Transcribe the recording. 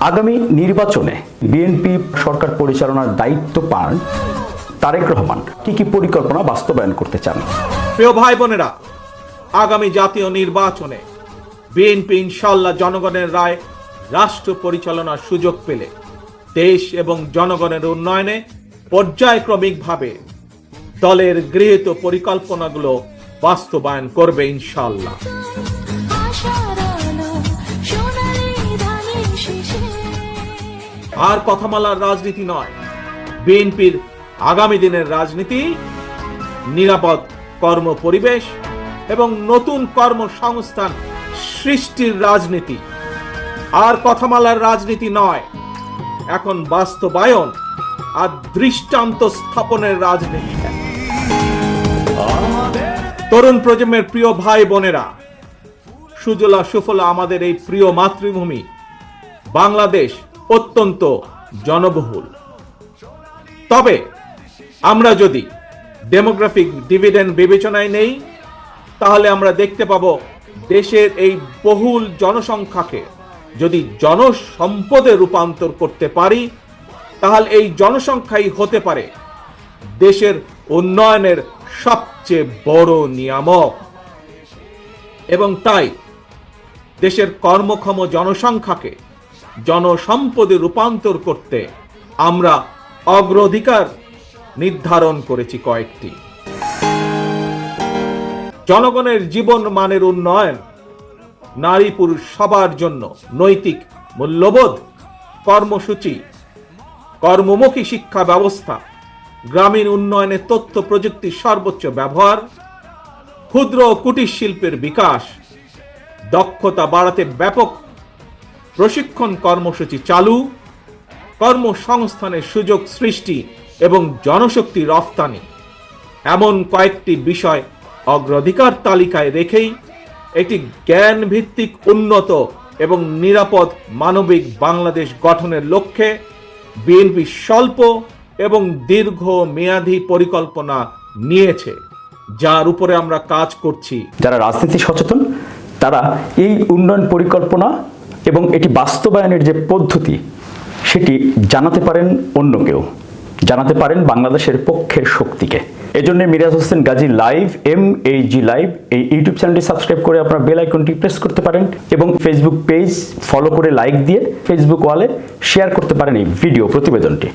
আগামী নির্বাচনে বিএনপি সরকার পরিচালনার দায়িত্ব পান তারেক রহমান। কি কি পরিকল্পনা বাস্তবায়ন করতে চান? প্রিয় ভাই বোনেরা, আগামী জাতীয় নির্বাচনে বিএনপি ইনশাল্লাহ জনগণের রায়, রাষ্ট্র পরিচালনার সুযোগ পেলে। দেশ এবং জনগণের উন্নয়নে পর্যায়ক্রমিকভাবে দলের গৃহীত পরিকল্পনাগুলো বাস্তবায়ন করবে ইনশাল্লাহ আর কথামালার রাজনীতি নয়। বিএনপির আগামী দিনের রাজনীতি, নিরাপদ কর্ম পরিবেশ এবং নতুন কর্মসংস্থান সৃষ্টির রাজনীতি। আর কথামালার রাজনীতি নয়। এখন বাস্তবায়ন আর দৃষ্টান্ত স্থাপনের রাজনীতি। তরুণ প্রজন্মের প্রিয় ভাই বোনেরা, সুজলা সুফলা আমাদের এই প্রিয় মাতৃভূমি, বাংলাদেশ। অত্যন্ত জনবহুল। তবে আমরা যদি ডেমোগ্রাফিক ডিভিডেন্ড বিবেচনায় নেই, তাহলে আমরা দেখতে পাব দেশের এই বহুল জনসংখ্যাকে যদি জনসম্পদে রূপান্তর করতে পারি, তাহলে এই জনসংখ্যাই হতে পারে দেশের উন্নয়নের সবচেয়ে বড় নিয়ামক। এবং তাই দেশের কর্মক্ষম জনসংখ্যাকে জনসম্পদে রূপান্তর করতে আমরা অগ্রাধিকার নির্ধারণ করেছি কয়েকটি। জনগণের জীবন মানের উন্নয়ন, নারী পুরুষ সবার জন্য নৈতিক মূল্যবোধ, কর্মসূচি, কর্মমুখী শিক্ষা ব্যবস্থা, গ্রামীণ উন্নয়নে তথ্য প্রযুক্তির সর্বোচ্চ ব্যবহার, ক্ষুদ্র কুটির শিল্পের বিকাশ, দক্ষতা বাড়াতে ব্যাপক প্রশিক্ষণ কর্মসূচি চালু, কর্মসংস্থানের সুযোগ সৃষ্টি এবং জনশক্তি রফতানি। এমন কয়েকটি বিষয় অগ্রাধিকার তালিকায় রেখেই একটি জ্ঞান ভিত্তিক উন্নত এবং নিরাপদ মানবিক বাংলাদেশ গঠনের লক্ষ্যে বিএনপি স্বল্প এবং দীর্ঘ মেয়াদী পরিকল্পনা নিয়েছে, যার উপরে আমরা কাজ করছি। যারা রাজনীতি সচেতন, তারা এই উন্নয়ন পরিকল্পনা এবং এটি বাস্তবায়নের যে পদ্ধতি, সেটি জানাতে পারেন অন্য কেউ। জানাতে পারেন বাংলাদেশের পক্ষের শক্তিকে। এজন্য Miraj Hossain Gazi live M H G live, এই ইউটিউব চ্যানেলটি সাবস্ক্রাইব করে আপনার বেল আইকনটি প্রেস করতে পারেন এবং ফেসবুক পেজ ফলো করে লাইক দিয়ে ফেসবুক ওয়ালে শেয়ার করতে পারেন এই ভিডিও প্রতিবেদনটি।